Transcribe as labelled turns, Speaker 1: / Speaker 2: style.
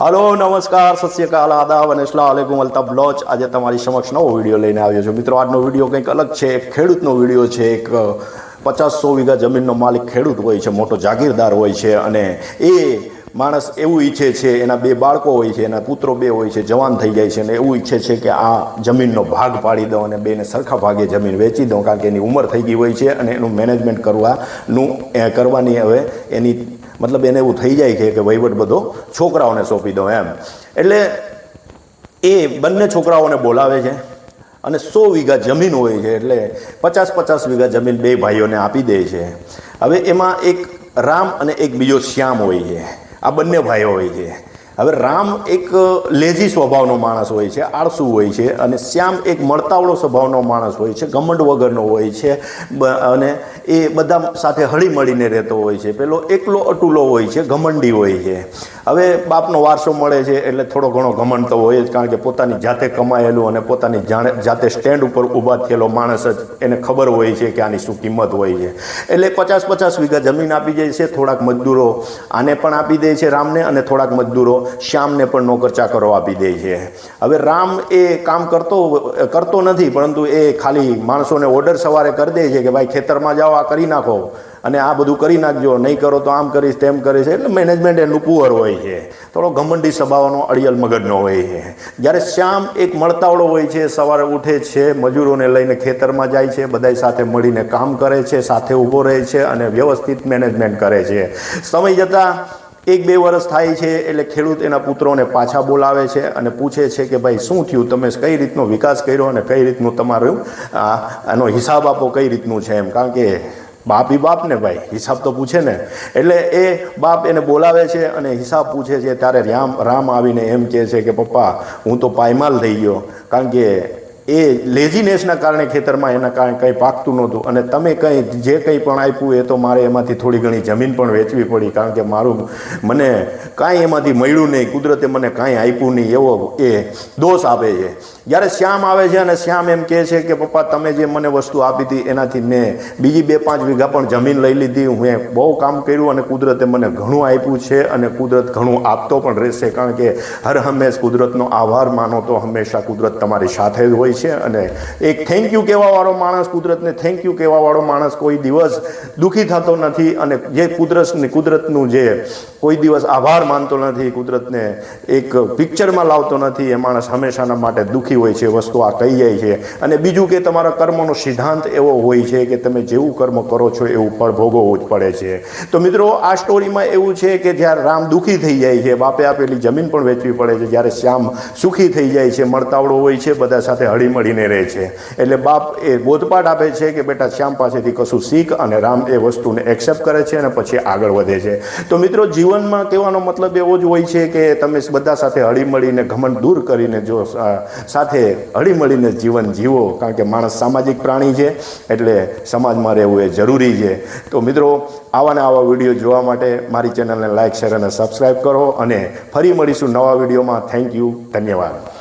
Speaker 1: Hello, નમસ્કાર, સત શ્રી અકાલ, આદાબ અને અસલામ વાલેકુમ અલ્તાફ લોચ. આજે તમારી સમક્ષ નવો વીડિયો લઈને આવ્યો છું. મિત્રો, આજનો વીડિયો કંઈક અલગ છે. એક ખેડૂતનો વીડિયો છે. એક પચાસ સો વીઘા જમીનનો માલિક ખેડૂત હોય છે, મોટો જાગીરદાર હોય છે અને એ માણસ એવું ઈચ્છે છે, એના બે બાળકો હોય છે, એના પુત્રો બે હોય છે, જવાન થઈ જાય છે, અને એવું ઈચ્છે છે કે આ જમીનનો ભાગ પાડી દઉં અને બેને સરખા ભાગે જમીન વેચી દઉં, કારણ કે એની ઉંમર થઈ ગઈ હોય છે અને એનું મેનેજમેન્ટ કરવાનું, એ કરવાની હવે એની, મતલબ એને એવું થઈ જાય છે કે વહીવટ બધો છોકરાઓને સોંપી દો એમ. એટલે એ બંને છોકરાઓને બોલાવે છે અને સો વીઘા જમીન હોય છે, એટલે પચાસ પચાસ વીઘા જમીન બે ભાઈઓને આપી દે છે. હવે એમાં એક રામ અને એક બીજો શ્યામ હોય છે. આ બંને ભાઈઓ હોય છે. હવે રામ એક લેઝી સ્વભાવનો માણસ હોય છે, આળસુ હોય છે અને શ્યામ એક મળતાવળો સ્વભાવનો માણસ હોય છે, ઘમંડ વગરનો હોય છે અને એ બધા સાથે હળી મળીને રહેતો હોય છે. પેલો એકલો અટુલો હોય છે, ઘમંડી હોય છે. હવે બાપનો વારસો મળે છે એટલે થોડો ઘણો ઘમંડ તો હોય જ, કારણ કે પોતાની જાતે કમાયેલું અને પોતાની જાણે, જાતે સ્ટેન્ડ ઉપર ઊભા થયેલો માણસ જ એને ખબર હોય છે કે આની શું કિંમત હોય છે. એટલે પચાસ પચાસ વીઘા જમીન આપી જાય છે થોડાક મજદૂરો, આને પણ આપી દે છે રામને અને થોડાક મજદૂરો શ્યામને પણ નોકર ચાકરો આપી દે છે. હવે રામ એ કામ કરતો કરતો નથી, પરંતુ એ ખાલી માણસોને ઓર્ડર સવારે કરી દે છે કે ભાઈ ખેતરમાં જાઓ આ કરી નાખો અને આ બધું કરી નાખજો. નહીં કરો તો આમ કરીશ, તેમ કરીશ. એટલે મેનેજમેન્ટ એનું પુઅર હોય છે. થોડો ઘમંડી સ્વભાવનો અડિયલ મગજનો હોય છે. જ્યારે શ્યામ એક મળતાવડો હોય છે, સવારે ઉઠે છે, મજૂરોને લઈને ખેતરમાં જાય છે, બધાય સાથે મળીને કામ કરે છે, સાથે ઊભો રહે છે અને વ્યવસ્થિત મેનેજમેન્ટ કરે છે. સમય જતાં એક બે વર્ષ થાય છે એટલે ખેડૂત એના પુત્રોને પાછા બોલાવે છે અને પૂછે છે કે ભાઈ, શું થયું? તમે કઈ રીતનો વિકાસ કર્યો અને કઈ રીતનું તમારું આનો હિસાબ આપો કઈ રીતનું છે એમ? કારણ કે બાપ ઈ બાપ ને ભાઈ, હિસાબ તો પૂછે ને. એટલે એ બાપ એને બોલાવે છે અને હિસાબ પૂછે છે, ત્યારે રામ રામ આવીને એમ કહે છે કે, પપ્પા, હું તો પાયમાલ થઈ ગયો. કારણ કે એ લેઝીનેસના કારણે ખેતરમાં એના કારણે કંઈ પાકતું નહોતું. અને તમે કંઈ, જે કંઈ પણ આપ્યું એ તો મારે એમાંથી થોડી ઘણી જમીન પણ વેચવી પડી, કારણ કે મારું મને કાંઈ એમાંથી મળ્યું નહીં, કુદરતે મને કાંઈ આપ્યું નહીં, એવો એ દોષ આપે છે. જ્યારે શ્યામ આવે છે અને શ્યામ એમ કહે છે કે, પપ્પા, તમે જે મને વસ્તુ આપી હતી એનાથી મેં બીજી બે પાંચ વીઘા પણ જમીન લઈ લીધી, હું બહુ કામ કર્યું અને કુદરતે મને ઘણું આપ્યું છે અને કુદરત ઘણું આપતો પણ રહેશે. કારણ કે હર હંમેશ કુદરતનો આભાર માનો તો હંમેશા કુદરત તમારી સાથે જ હોય છે અને એક થેન્ક યુ કહેવાવાળો માણસ કુદરતને થેન્ક યુ કહેવાવાળો માણસ કોઈ દિવસ દુઃખી થતો નથી અને જે કુદરતને કુદરતનું જે કોઈ દિવસ આભાર માનતો નથી, કુદરતને એક પિક્ચરમાં લાવતો નથી, એ માણસ હંમેશાના માટે દુઃખી હોય છે વસ્તુ આ કહી જાય છે. અને બીજું કે તમારા કર્મનો સિદ્ધાંત એવો હોય છે કે તમે જેવું કર્મ કરો છો એવું ફળ ભોગવવું જ પડે છે. તો મિત્રો, આ સ્ટોરીમાં એવું છે કે જ્યારે રામ દુઃખી થઈ જાય છે, બાપે આપેલી જમીન પણ વેચવી પડે છે, જ્યારે શ્યામ સુખી થઈ જાય છે, મળતાવડો હોય છે, બધા સાથે હળી મળીને રહે છે. એટલે બાપ એ બોધપાઠ આપે છે કે બેટા શ્યામ પાસેથી કશું શીખ અને રામ એ વસ્તુને એક્સેપ્ટ કરે છે અને પછી આગળ વધે છે. તો મિત્રો જીવનમાં કહેવાનો મતલબ એવો જ હોય છે કે તમે બધા સાથે હળી મળીને ઘમંડ દૂર કરીને જો સાથે હળી મળીને જીવન જીવો, કારણ કે માણસ સામાજિક પ્રાણી છે, એટલે સમાજમાં રહેવું એ જરૂરી છે. તો મિત્રો, આવા ને આવા વીડિયો જોવા માટે મારી ચેનલને લાઇક શેર અને સબસ્ક્રાઈબ કરો અને ફરી મળીશું નવા વિડીયોમાં. થેન્ક યુ, ધન્યવાદ.